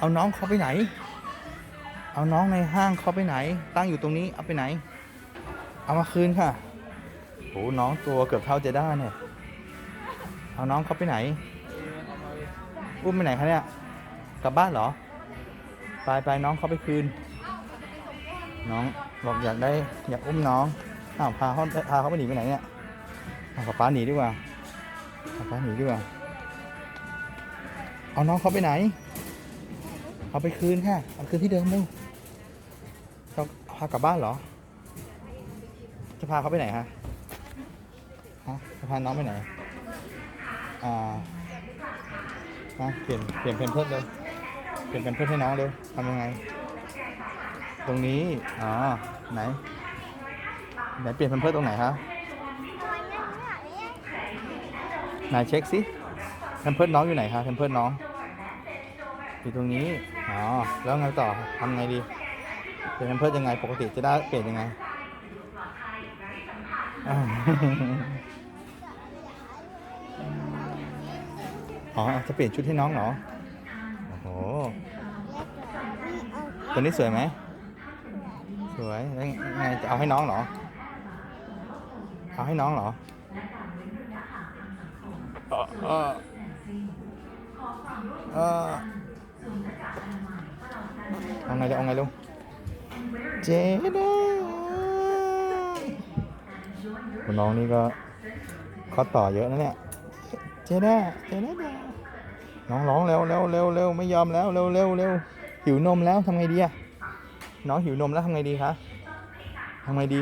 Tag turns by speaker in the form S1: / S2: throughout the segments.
S1: เอาน้องเขาไปไหน เอาน้องในห้างเขาไปไหน ตั้งอยู่ตรงนี้เอาไปไหน เอามาคืนค่ะโอ้น้องตัวเกือบเท่าเจด้าเนี่ย เอาน้องเขาไปไหน อุ้มไปไหนคะเนี่ย กลับบ้านเหรอ ไปไปน้องเขาไปคืน น้องบอกอยากได้อยากอุ้มน้องอ้าวพาเขาพาเขาไปหนีไปไหนเนี่ยเอาป้าหนีดีกว่าป้าหนีดีกว่า เอาน้องเขาไปไหน เอาไปคืนค่ะ เอาคืนที่เดิมเร็วเขาพากลับบ้านเหรอ จะพาเขาไปไหนฮะฮะจะพาน้องไปไหน อ่าฮะเปลี่ยนเปลี่ยนเพนเพิร์ดเลยเปลี่ยนเพนเพิร์ดให้น้องเร็วทำยังไง ตรงนี้ อ๋อ ไหน ไหนเปลี่ยนเพนเพิร์ดตรงไหนครับไหนเช็คสิเพนเพิร์ดน้องอยู่ไหนคะเพนเพิร์ดน้อง อยู่ตรงนี้ อ๋อ แล้วไงต่อทำไงดี เปลี่ยนเพนเพิร์ยังไง ปกติจะได้เปลี่ยนยังไง อ๋อ จะเปลี่ยนชุดให้น้องเหรอ โอ้โห ตัวนี้สวยไหม สวยแล้วไงจะเอาให้น้องเหรอ เอาให้น้องเหรอเออเออ เอาไงเลยเอาไงลุงเจ๊ด้คุณน้องนี่ก็เขาต่อเยอะนะเนี่ย เจ๊ด้าเจ๊ด้าน้องร้องเร็วเร็วเร็วเร็วไม่ยอมแล้วเร็วเร็วเร็วหิวนมแล้วทำไงดีอะน้องหิวนมแล้วทำไงดีคะทำไงดี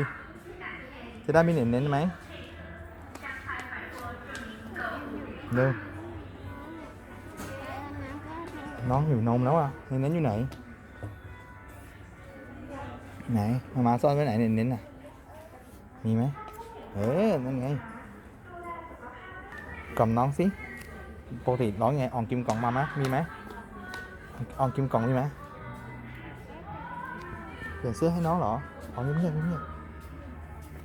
S1: จะได้ไม่เน้นเน้นไหมเร็วน้องหิวนมแล้วอะเน้นเน้นอยู่ไหน ไหนมามาซ่อนไว้ไหนเน้นเน้นอะ มีไหมเออ นั่นไงกล่อมน้องสิปกติร้องยังไงอองกิมกล่องมาไหมมีไหมอองกิมกล่องมีไหมเปลี่ยนเสื้อให้น้องเหรอเอาเงียบๆเงียบ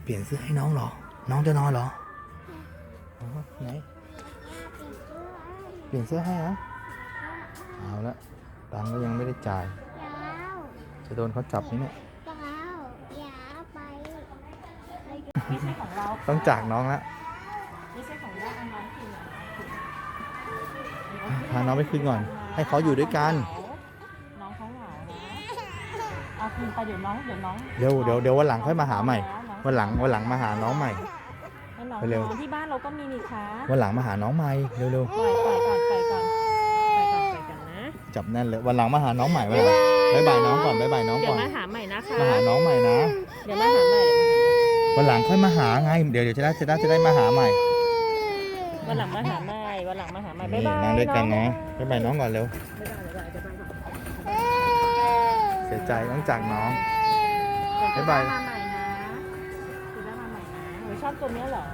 S1: เปลี่ยนเสื้อให้น้องเหรอ น้องจะนอนเหรอไหน เปลี่ยนเสื้อให้ฮะเอาละตังก็ยังไม่ได้จ่าย จะโดนเขาจับนี่เนี่ย
S2: ไม่ใช่ของเรา
S1: ต้องจากน้องละ
S2: ไม่ใช่ของเราอันน้องคือ
S1: พาน้องไปคืนก่อน ให้เขาอยู่ด้วยกัน
S2: น้องเขาเหงานะเอาคืนไปเดี๋ยวน้องเดี๋ยวน้อง
S1: เดี๋ยวเดี๋ยวเดี๋ยววันหลังค่อยมาหาใหม่ วันหลังวันหลังมาหาน้องใหม่
S2: ให้น้อง
S1: ไปเร็ว
S2: นอนที่บ้านเราก็มีนี่คะ
S1: วันหลังมาหาน้องใหม่เร็ว
S2: ปล่อยปล่อยก่อนปล่อยก่อนปล่อยก่อนปล่อยก่อนนะ
S1: ๆจับแน่นเลยวันหลังมาหาน้องใหม่วันหลังบายบายน้องก่อนบายบายน้อง
S2: เดี๋ย
S1: ก่
S2: ว
S1: อน
S2: มาหาใหม่นะคะ
S1: มาหาน้องใหม่นะ
S2: เดี๋ยวมาหา
S1: วันหลังค่อยมาหาไง เดี๋ยวเดี๋ยวจะได้จะได้จะได้มาหาใหม่
S2: วันหลังมาหาใหม่วันหลังมาหาใหม่บ๊าย
S1: นี่
S2: บาย
S1: นั่งด้วยกันนะบ๊ายบายน้องก่อนเร็ว
S2: บ๊ายบายบ๊ายบายบ๊ายบาย
S1: เสียใจต้องจากน้อง
S2: เดี๋ว
S1: บ๊ายบาย
S2: มาใหม่นะเดี๋ยวมาใหม่นะหนูชอบตัวเนี้ยเหรอ